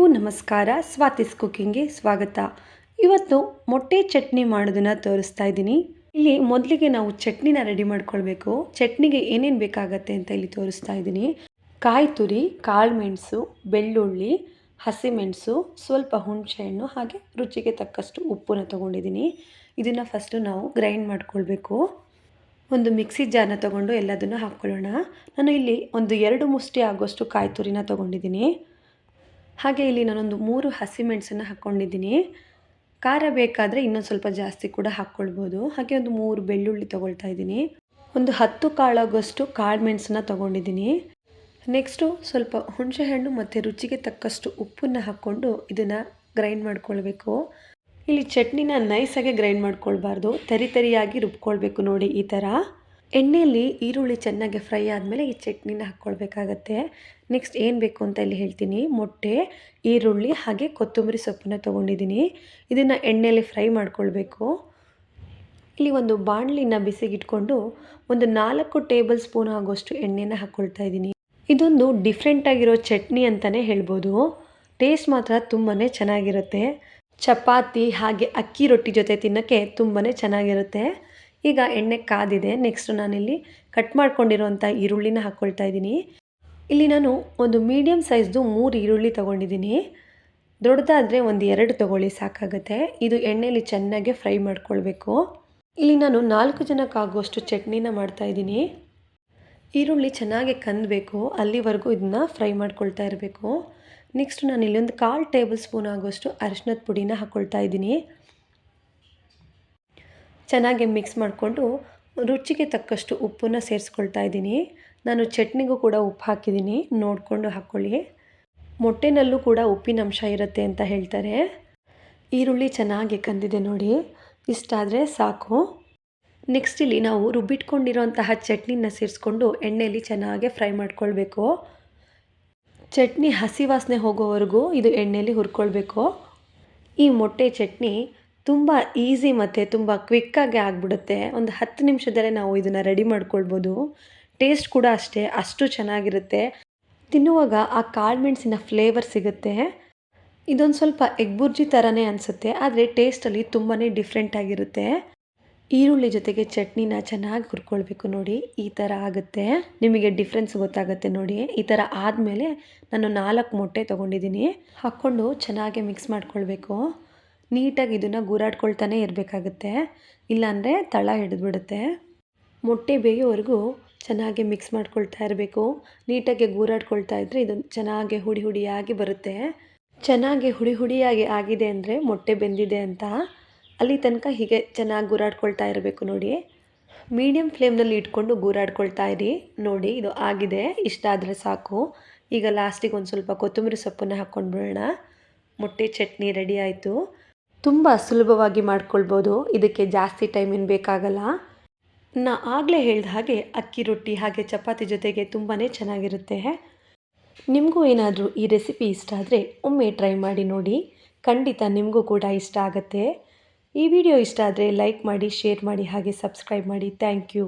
ಎಲ್ರಿಗೂ ನಮಸ್ಕಾರ. ಸ್ವಾತಿಸ್ ಕುಕ್ಕಿಂಗ್ಗೆ ಸ್ವಾಗತ. ಇವತ್ತು ಮೊಟ್ಟೆ ಚಟ್ನಿ ಮಾಡೋದನ್ನು ತೋರಿಸ್ತಾ ಇದ್ದೀನಿ. ಇಲ್ಲಿ ಮೊದಲಿಗೆ ನಾವು ಚಟ್ನಿನ ರೆಡಿ ಮಾಡ್ಕೊಳ್ಬೇಕು. ಚಟ್ನಿಗೆ ಏನೇನು ಬೇಕಾಗತ್ತೆ ಅಂತ ಇಲ್ಲಿ ತೋರಿಸ್ತಾ ಇದ್ದೀನಿ. ಕಾಯಿ ತುರಿ, ಕಾಳು ಮೆಣಸು, ಬೆಳ್ಳುಳ್ಳಿ ಹಸಿಮೆಣಸು ಸ್ವಲ್ಪ ಹುಣಸೆಹಣ್ಣು ಹಾಗೆ ರುಚಿಗೆ ತಕ್ಕಷ್ಟು ಉಪ್ಪನ್ನು ತೊಗೊಂಡಿದ್ದೀನಿ. ಇದನ್ನು ಫಸ್ಟು ನಾವು ಗ್ರೈಂಡ್ ಮಾಡ್ಕೊಳ್ಬೇಕು. ಒಂದು ಮಿಕ್ಸಿ ಜಾರನ್ನ ತೊಗೊಂಡು ಎಲ್ಲದನ್ನು ಹಾಕ್ಕೊಳ್ಳೋಣ. ನಾನು ಇಲ್ಲಿ ಒಂದು ಎರಡು ಮುಷ್ಟಿ ಆಗೋಷ್ಟು ಕಾಯಿ ತುರಿನ ತೊಗೊಂಡಿದ್ದೀನಿ. ಹಾಗೆ ಇಲ್ಲಿ ನಾನೊಂದು ಮೂರು ಹಸಿಮೆಣಸನ್ನು ಹಾಕ್ಕೊಂಡಿದ್ದೀನಿ. ಖಾರ ಬೇಕಾದರೆ ಇನ್ನೊಂದು ಸ್ವಲ್ಪ ಜಾಸ್ತಿ ಕೂಡ ಹಾಕ್ಕೊಳ್ಬೋದು. ಹಾಗೆ ಒಂದು ಮೂರು ಬೆಳ್ಳುಳ್ಳಿ ತೊಗೊಳ್ತಾ ಇದ್ದೀನಿ. ಒಂದು ಹತ್ತು ಕಾಳಾಗೋಷ್ಟು ಕಾಳು ಮೆಣಸನ್ನ ತೊಗೊಂಡಿದ್ದೀನಿ. ನೆಕ್ಸ್ಟು ಸ್ವಲ್ಪ ಹುಣಸೆಹಣ್ಣು ಮತ್ತು ರುಚಿಗೆ ತಕ್ಕಷ್ಟು ಉಪ್ಪನ್ನು ಹಾಕ್ಕೊಂಡು ಇದನ್ನು ಗ್ರೈಂಡ್ ಮಾಡ್ಕೊಳ್ಬೇಕು. ಇಲ್ಲಿ ಚಟ್ನಿನ ನೈಸಾಗೆ ಗ್ರೈಂಡ್ ಮಾಡ್ಕೊಳ್ಬಾರ್ದು. ತರಿ ತರಿಯಾಗಿ ರುಬ್ಕೊಳ್ಬೇಕು ನೋಡಿ ಈ ಥರ ಎಣ್ಣೆಯಲ್ಲಿ ಈರುಳ್ಳಿ ಚೆನ್ನಾಗಿ ಫ್ರೈ ಆದಮೇಲೆ ಈ ಚಟ್ನಿನ ಹಾಕ್ಕೊಳ್ಬೇಕಾಗತ್ತೆ. ನೆಕ್ಸ್ಟ್ ಏನು ಬೇಕು ಅಂತ ಇಲ್ಲಿ ಹೇಳ್ತೀನಿ. ಮೊಟ್ಟೆ, ಈರುಳ್ಳಿ ಹಾಗೆ ಕೊತ್ತಂಬರಿ ಸೊಪ್ಪನ್ನ ತೊಗೊಂಡಿದ್ದೀನಿ. ಇದನ್ನು ಎಣ್ಣೆಯಲ್ಲಿ ಫ್ರೈ ಮಾಡ್ಕೊಳ್ಬೇಕು. ಇಲ್ಲಿ ಒಂದು ಬಾಣಲಿನ ಬಿಸಿಗಿಟ್ಕೊಂಡು ಒಂದು ನಾಲ್ಕು ಟೇಬಲ್ ಸ್ಪೂನ್ ಆಗೋಷ್ಟು ಎಣ್ಣೆನ ಹಾಕ್ಕೊಳ್ತಾ ಇದ್ದೀನಿ. ಇದೊಂದು ಡಿಫ್ರೆಂಟಾಗಿರೋ ಚಟ್ನಿ ಅಂತಲೇ ಹೇಳ್ಬೋದು. ಟೇಸ್ಟ್ ಮಾತ್ರ ತುಂಬಾ ಚೆನ್ನಾಗಿರುತ್ತೆ. ಚಪಾತಿ ಹಾಗೆ ಅಕ್ಕಿ ರೊಟ್ಟಿ ಜೊತೆ ತಿನ್ನೋಕ್ಕೆ ತುಂಬಾ ಚೆನ್ನಾಗಿರುತ್ತೆ. ಈಗ ಎಣ್ಣೆ ಕಾದಿದೆ. ನೆಕ್ಸ್ಟ್ ನಾನಿಲ್ಲಿ ಕಟ್ ಮಾಡ್ಕೊಂಡಿರೋಂಥ ಈರುಳ್ಳಿನ ಹಾಕ್ಕೊಳ್ತಾ ಇದ್ದೀನಿ. ಇಲ್ಲಿ ನಾನು ಒಂದು ಮೀಡಿಯಮ್ ಸೈಜ್ದು ಮೂರು ಈರುಳ್ಳಿ ತೊಗೊಂಡಿದ್ದೀನಿ. ದೊಡ್ಡದಾದರೆ ಒಂದು ಎರಡು ತೊಗೊಳ್ಳಿ ಸಾಕಾಗುತ್ತೆ. ಇದು ಎಣ್ಣೆಯಲ್ಲಿ ಚೆನ್ನಾಗಿ ಫ್ರೈ ಮಾಡ್ಕೊಳ್ಬೇಕು. ಇಲ್ಲಿ ನಾನು ನಾಲ್ಕು ಜನಕ್ಕಾಗುವಷ್ಟು ಚಟ್ನಿನ ಮಾಡ್ತಾಯಿದ್ದೀನಿ ಈರುಳ್ಳಿ ಚೆನ್ನಾಗಿ ಕಂದಬೇಕು. ಅಲ್ಲಿವರೆಗೂ ಇದನ್ನ ಫ್ರೈ ಮಾಡ್ಕೊಳ್ತಾ ಇರಬೇಕು. ನೆಕ್ಸ್ಟ್ ನಾನು ಇಲ್ಲೊಂದು ಕಾಲು ಟೇಬಲ್ ಸ್ಪೂನ್ ಆಗುವಷ್ಟು ಅರಿಶಿನದ ಪುಡಿನ ಹಾಕ್ಕೊಳ್ತಾ ಇದ್ದೀನಿ. ಚೆನ್ನಾಗಿ ಮಿಕ್ಸ್ ಮಾಡಿಕೊಂಡು ರುಚಿಗೆ ತಕ್ಕಷ್ಟು ಉಪ್ಪನ್ನ ಸೇರಿಸ್ಕೊಳ್ತಾ ಇದ್ದೀನಿ. ನಾನು ಚಟ್ನಿಗೂ ಕೂಡ ಉಪ್ಪು ಹಾಕಿದ್ದೀನಿ. ನೋಡಿಕೊಂಡು ಹಾಕ್ಕೊಳ್ಳಿ. ಮೊಟ್ಟೆನಲ್ಲೂ ಕೂಡ ಉಪ್ಪಿನ ಅಂಶ ಇರುತ್ತೆ ಅಂತ ಹೇಳ್ತಾರೆ. ಈರುಳ್ಳಿ ಚೆನ್ನಾಗಿ ಕಂದಿದೆ ನೋಡಿ. ಇಷ್ಟಾದರೆ ಸಾಕು. ನೆಕ್ಸ್ಟ್ ಇಲ್ಲಿ ನಾವು ರುಬ್ಬಿಟ್ಕೊಂಡಿರೋಂತಹ ಚಟ್ನಿನ ಸೇರಿಸ್ಕೊಂಡು ಎಣ್ಣೆಯಲ್ಲಿ ಚೆನ್ನಾಗಿ ಫ್ರೈ ಮಾಡ್ಕೊಳ್ಬೇಕು. ಚಟ್ನಿ ಹಸಿ ವಾಸನೆ ಹೋಗೋವರೆಗೂ ಇದು ಎಣ್ಣೆಯಲ್ಲಿ ಹುರ್ಕೊಳ್ಬೇಕು. ಈ ಮೊಟ್ಟೆ ಚಟ್ನಿ ತುಂಬ ಈಸಿ ಮತ್ತು ತುಂಬ ಕ್ವಿಕ್ಕಾಗಿ ಆಗಿಬಿಡುತ್ತೆ. ಒಂದು ಹತ್ತು ನಿಮಿಷದಲ್ಲೇ ನಾವು ಇದನ್ನು ರೆಡಿ ಮಾಡ್ಕೊಳ್ಬೋದು. ಟೇಸ್ಟ್ ಕೂಡ ಅಷ್ಟೇ, ಅಷ್ಟು ಚೆನ್ನಾಗಿರುತ್ತೆ. ತಿನ್ನುವಾಗ ಆ ಕಾಳು ಮೆಣಸಿನ ಫ್ಲೇವರ್ ಸಿಗುತ್ತೆ. ಇದೊಂದು ಸ್ವಲ್ಪ ಎಗ್ ಬುರ್ಜಿ ಥರನೇ ಅನಿಸುತ್ತೆ, ಆದರೆ ಟೇಸ್ಟಲ್ಲಿ ತುಂಬಾ ಡಿಫ್ರೆಂಟ್ ಆಗಿರುತ್ತೆ. ಈರುಳ್ಳಿ ಜೊತೆಗೆ ಚಟ್ನಿನ ಚೆನ್ನಾಗಿ ಹುರ್ಕೊಳ್ಬೇಕು ನೋಡಿ, ಈ ಥರ ಆಗುತ್ತೆ. ನಿಮಗೆ ಡಿಫ್ರೆನ್ಸ್ ಗೊತ್ತಾಗುತ್ತೆ ನೋಡಿ, ಈ ಥರ ಆದಮೇಲೆ ನಾನು ನಾಲ್ಕು ಮೊಟ್ಟೆ ತೊಗೊಂಡಿದ್ದೀನಿ. ಹಾಕ್ಕೊಂಡು ಚೆನ್ನಾಗಿ ಮಿಕ್ಸ್ ಮಾಡ್ಕೊಳ್ಬೇಕು. ನೀಟಾಗಿ ಇದನ್ನು ಗೂರಾಡ್ಕೊಳ್ತಾನೆ ಇರಬೇಕಾಗುತ್ತೆ. ಇಲ್ಲಾಂದರೆ ತಳ ಹಿಡಿದ್ಬಿಡುತ್ತೆ. ಮೊಟ್ಟೆ ಬೇಯೋವರೆಗೂ ಚೆನ್ನಾಗಿ ಮಿಕ್ಸ್ ಮಾಡ್ಕೊಳ್ತಾ ಇರಬೇಕು. ನೀಟಾಗಿ ಗೂರಾಡ್ಕೊಳ್ತಾ ಇದ್ದರೆ ಇದು ಚೆನ್ನಾಗಿ ಹುಡಿ ಹುಡಿಯಾಗಿ ಬರುತ್ತೆ. ಚೆನ್ನಾಗಿ ಹುಡಿ ಹುಡಿಯಾಗಿ ಆಗಿದೆ ಅಂದರೆ ಮೊಟ್ಟೆ ಬೆಂದಿದೆ ಅಂತ. ಅಲ್ಲಿ ತನಕ ಹೀಗೆ ಚೆನ್ನಾಗಿ ಗೂರಾಡ್ಕೊಳ್ತಾ ಇರಬೇಕು ನೋಡಿ. ಮೀಡಿಯಮ್ ಫ್ಲೇಮ್ನಲ್ಲಿ ಇಟ್ಕೊಂಡು ಗೂರಾಡ್ಕೊಳ್ತಾ ಇರಿ. ನೋಡಿ, ಇದು ಆಗಿದೆ. ಇಷ್ಟ ಆದರೆ ಸಾಕು. ಈಗ ಲಾಸ್ಟಿಗೆ ಒಂದು ಸ್ವಲ್ಪ ಕೊತ್ತಂಬರಿ ಸೊಪ್ಪನ್ನು ಹಾಕ್ಕೊಂಡು ಬಿಡೋಣ ಮೊಟ್ಟೆ ಚಟ್ನಿ ರೆಡಿ ಆಯಿತು. ತುಂಬ ಸುಲಭವಾಗಿ ಮಾಡ್ಕೊಳ್ಬೋದು. ಇದಕ್ಕೆ ಜಾಸ್ತಿ ಟೈಮ್ ಏನು ಬೇಕಾಗಲ್ಲ. ನಾ ಆಗಲೇ ಹೇಳಿದ ಹಾಗೆ ಅಕ್ಕಿ ರೊಟ್ಟಿ ಹಾಗೆ ಚಪಾತಿ ಜೊತೆಗೆ ತುಂಬಾ ಚೆನ್ನಾಗಿರುತ್ತೆ. ನಿಮಗೂ ಏನಾದರೂ ಈ ರೆಸಿಪಿ ಇಷ್ಟ ಆದರೆ ಒಮ್ಮೆ ಟ್ರೈ ಮಾಡಿ ನೋಡಿ. ಖಂಡಿತ ನಿಮಗೂ ಕೂಡ ಇಷ್ಟ ಆಗುತ್ತೆ. ಈ ವಿಡಿಯೋ ಇಷ್ಟ ಆದರೆ ಲೈಕ್ ಮಾಡಿ ಶೇರ್ ಮಾಡಿ, ಹಾಗೆ ಸಬ್ಸ್ಕ್ರೈಬ್ ಮಾಡಿ. Thank you